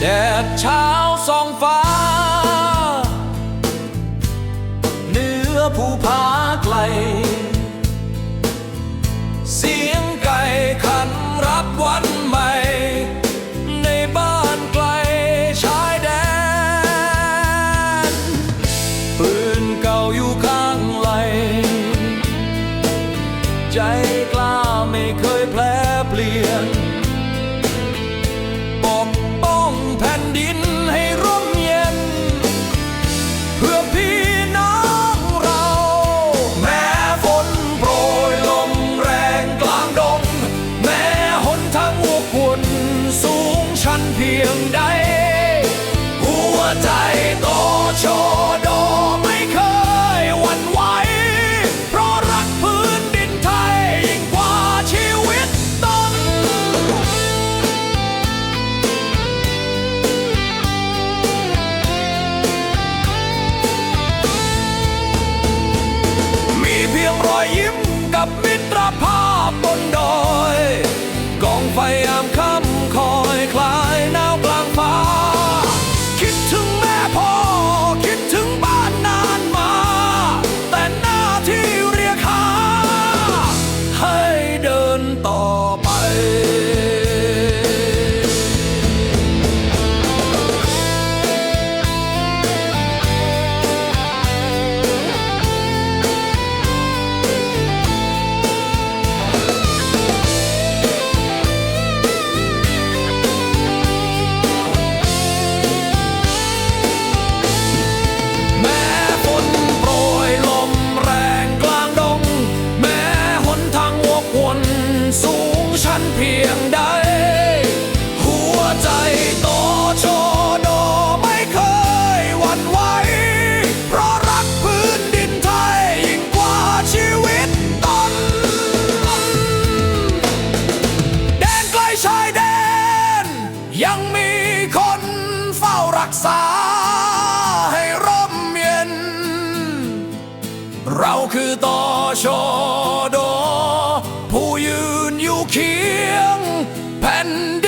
แดดเช้าส่องฟ้า เนื้อภูผาไกล เสียงไก่ขันรับวันใหม่ ในบ้านไกลชายแดน ปืนเก่าอยู่ข้างไหล ใจกล้าไม่เคยแปลเปลี่ยน ใจโตโชโดไม่เคยหวั่นไหว เพราะรักพื้นดินไทยยิ่งกว่าชีวิตตนมีเพียงรอยยิ้มกับมิตรภาพบนดอย กองไฟยาม มีคนเฝ้ารักษาให้ร่มเย็น เราคือต่อชอดอผู้ยืนอยู่เคียงแผ่นดิน